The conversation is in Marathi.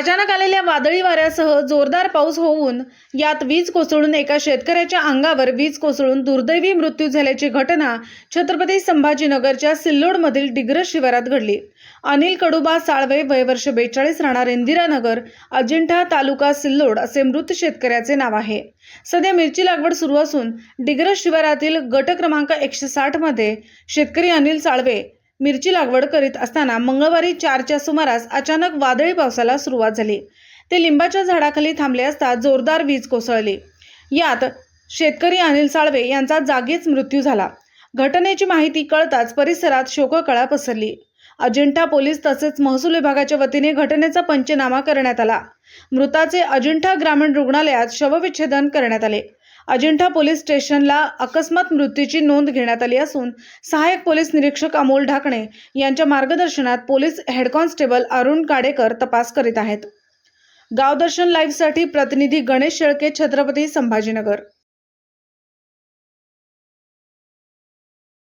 अचानक आलेल्या वादळी वाऱ्यासह जोरदार पाऊस होऊन यात वीज कोसळून एका शेतकऱ्याच्या अंगावर वीज कोसळून दुर्दैवी मृत्यू झाल्याची घटना छत्रपती संभाजीनगरच्या सिल्लोडमधील डिग्रस शिवारात घडली. अनिल कडुबा साळवे वय वर्ष बेचाळीस राहणार इंदिरानगर अजिंठा तालुका सिल्लोड असे मृत शेतकऱ्याचे नाव आहे. सध्या मिरची लागवड सुरू असून डिग्रस शिवारातील गट क्रमांक एकशे साठमध्ये शेतकरी अनिल साळवे मिरची लागवड करीत असताना मंगळवारी चारच्या सुमारास अचानक वादळी पावसाला सुरुवात झाली. ते लिंबाच्या झाडाखाली थांबले असता जोरदार वीज कोसळली. यात शेतकरी अनिल साळवे यांचा जागीच मृत्यू झाला. घटनेची माहिती कळताच परिसरात शोककळा पसरली. अजिंठा पोलीस तसेच महसूल विभागाच्या वतीने घटनेचा पंचनामा करण्यात आला. मृताचे अजिंठा ग्रामीण रुग्णालयात शवविच्छेदन करण्यात आले. अजिंठा पोलीस स्टेशनला अकस्मात मृत्यूची नोंद घेण्यात आली असून सहाय्यक पोलीस निरीक्षक अमोल ढाकणे यांच्या मार्गदर्शनात police head constable Arun Kadekar तपास करीत आहेत. गावदर्शन लाईव्हसाठी प्रतिनिधी गणेश शेळके छत्रपती संभाजीनगर.